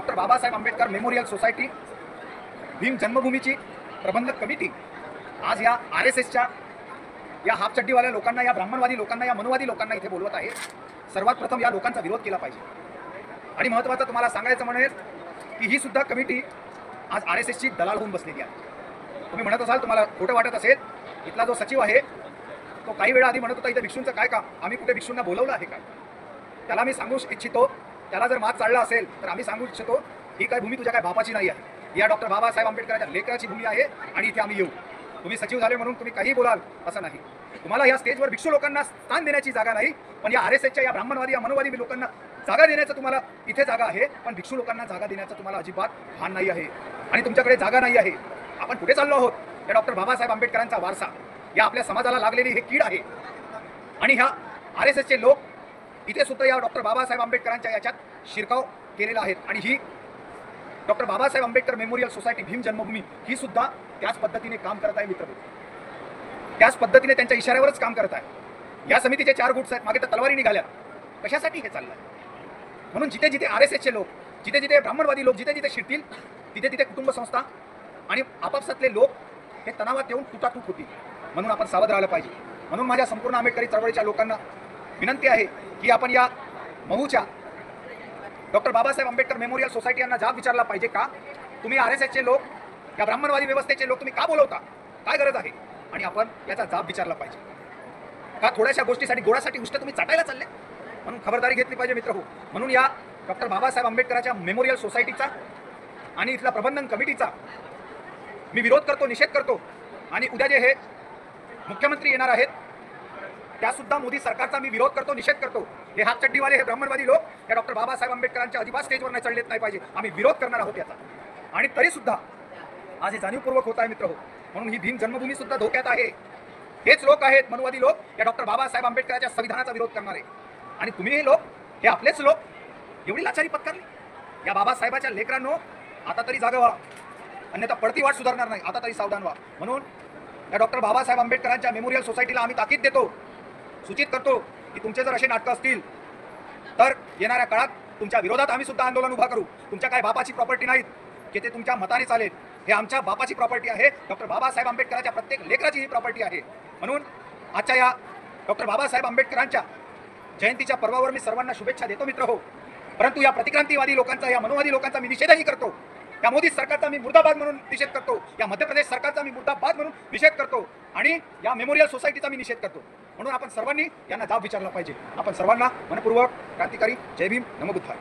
Doctor Babasaheb Ambedkar memorial society Bhim जन्मभूमीची प्रबंधक committee आज या आर एस एसच्या या हाफचड्डीवाल्या लोकांना या ब्राह्मणवादी लोकांना या मनुवादी लोकांना इथे बोलवत आहे. सर्वात प्रथम या लोकांचा विरोध केला पाहिजे. आणि महत्त्वाचं तुम्हाला सांगायचं म्हणेल की ही सुद्धा कमिटी आज आर एस एसची दलाल होऊन बसलेली आहे. तुम्ही म्हणत असाल तुम्हाला खोटं वाटत असेल इथला जो सचिव आहे तो काही वेळा आधी म्हणत होता इथे भिक्षूंचं काय काम? आम्ही कुठे भिक्षूंना बोलवलं आहे का? त्याला मी सांगू इच्छितो त्याला जर मात चालला असेल तर आम्ही सांगू इच्छितो ही काय भूमी तुझ्या काय बापाची नाही आहे. या डॉक्टर बाबासाहेब आंबेडकरांच्या लेकराची भूमी आहे आणि इथे आम्ही येऊ. तुम्ही सचिव झाले म्हणून तुम्ही काही बोलाल असं नाही. तुम्हाला या स्टेजवर भिक्षू लोकांना स्थान देण्याची जागा नाही पण या आर एस एसच्या या ब्राह्मणवादी या मनोवादी लोकांना जागा देण्याचं तुम्हाला इथे जागा आहे पण भिक्षू लोकांना जागा देण्याचं तुम्हाला अजिबात भान नाही आहे. आणि तुमच्याकडे जागा नाही आहे. आपण कुठे चाललो आहोत. या डॉक्टर बाबासाहेब आंबेडकरांचा वारसा या आपल्या समाजाला लागलेली हे कीड आहे. आणि ह्या आर एस एसचे लोक इथे सुद्धा या डॉक्टर बाबासाहेब आंबेडकरांच्या याच्यात शिरकाव केलेला आहे. आणि ही doctor Babasaheb Ambedkar memorial society Bhim Janmabhoomi ही सुद्धा त्याच पद्धतीने काम करत आहे मित्र. त्याच पद्धतीने त्यांच्या इशाऱ्यावरच काम करत आहे. या समितीचे चार गुट्स आहेत मागे तर तलवारी निघाल्या. कशासाठी हे चाललंय? म्हणून जिथे जिथे आर एस एसचे लोक जिथे जिथे ब्राह्मणवादी लोक जिथे जिथे शिरतील तिथे तिथे कुटुंब संस्था आणि आपापसातले लोक हे तणावात येऊन तुटातूट होतील. म्हणून आपण सावध राहिलं पाहिजे. म्हणून माझ्या संपूर्ण आंबेडकरी चळवळीच्या लोकांना विनंती आहे की आपण या महूच्या doctor Babasaheb Ambedkar memorial society यांना जाब विचारला पाहिजे का? तुम्ही आर एस एसचे लोक या ब्राह्मणवादी व्यवस्थेचे लोक तुम्ही का बोलवता? काय गरज आहे? आणि आपण याचा जाब विचारला पाहिजे. का थोड्याशा गोष्टीसाठी गोळासाठी उष्ट तुम्ही चाटायला चालले? म्हणून खबरदारी घेतली पाहिजे मित्र हो. म्हणून या डॉक्टर बाबासाहेब आंबेडकरांच्या मेमोरियल सोसायटीचा आणि इथल्या प्रबंधन कमिटीचा मी विरोध करतो निषेध करतो. आणि उद्या जे हे मुख्यमंत्री येणार आहेत त्यासुद्धा मोदी सरकारचा मी विरोध करतो निषेध करतो. हे हातचड्डीवाले हे ब्राह्मणवादी लोक या डॉक्टर बाबासाहेब आंबेडकरांच्या अजिबात स्टेजवर नाही चढलेत नाही पाहिजे. आम्ही विरोध करणार आहोत याचा. आणि तरी सुद्धा आज हे जाणीवपूर्वक होत आहे मित्र हो. म्हणून ही भीम जन्मभूमी सुद्धा धोक्यात आहे. हेच लोक आहेत मनुवादी लोक या डॉक्टर बाबासाहेब आंबेडकरांच्या संविधानाचा विरोध करणारे. आणि तुम्ही हे लोक हे आपलेच लोक एवढी लाचारी पत्करली? या बाबासाहेबाच्या लेकरांनो आता तरी जागा व्हा. अन्यथा पडती वाट सुधारणार नाही. आता तरी सावधान व्हा. म्हणून या डॉक्टर बाबासाहेब आंबेडकरांच्या मेमोरियल सोसायटीला आम्ही ताकीद देतो. सूचित करतो की तुमचे जर असे नाटकं असतील तर येणाऱ्या काळात तुमच्या विरोधात आम्ही सुद्धा आंदोलन उभा करू. तुमच्या काय बापाची प्रॉपर्टी नाहीत की ते तुमच्या मताने चालेल. हे आमच्या बापाची प्रॉपर्टी आहे. डॉक्टर बाबासाहेब आंबेडकरांच्या प्रत्येक लेकराची ही प्रॉपर्टी आहे. म्हणून आजच्या या डॉक्टर बाबासाहेब आंबेडकरांच्या जयंतीच्या पर्वावर मी सर्वांना शुभेच्छा देतो मित्र हो. परंतु या प्रतिक्रांतीवादी लोकांचा या मनोवादी लोकांचा मी निषेधही करतो. या मोदी सरकारचा मी मुर्दाबाद म्हणून निषेध करतो. या मध्य प्रदेश सरकारचा मी मुर्दाबाद म्हणून निषेध करतो. आणि या मेमोरियल सोसायटीचा मी निषेध करतो. म्हणून आपण सर्वांनी यांना जाब विचारला पाहिजे. आपण सर्वांना मनपूर्वक क्रांतिकारी जय भीम नमबुद्धाय